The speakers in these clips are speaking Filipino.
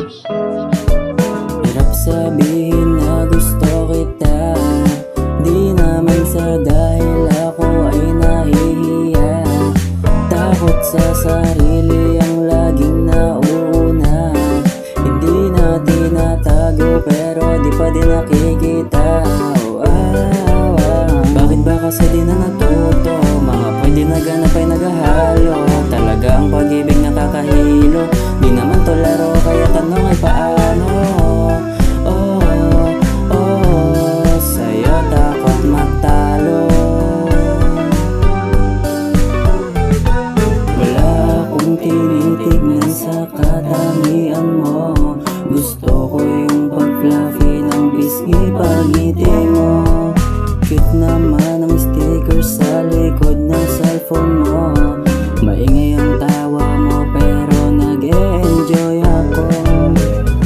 Hirap sabihin na gusto kita. Di naman sa dahil ako ay nahihiya. Takot sa sarili ang laging nauuna. Hindi na tinatago pero di pa din nakikita. Oh, ah, ah. Bakit ba kasi di na natuto? Mga pwede na ganap ay naghahalo. Talaga ang pag-ibig nakakahilo. Di naman to laro kaya katangian mo. Gusto ko yung pag-fluffy ng bisgi pag-ngiti mo. Cute naman ang sticker sa likod ng cellphone mo. Maingay ang tawa mo pero nag-enjoy ako.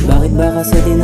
Bakit ba kasi di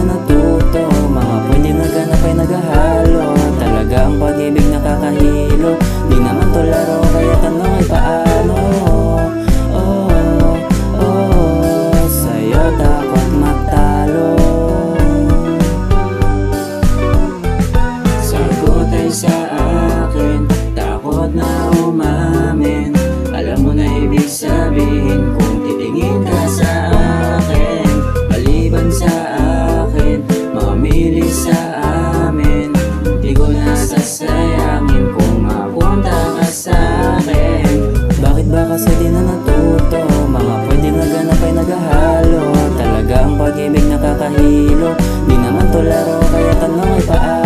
Di naman to laro kaya tanong ay paano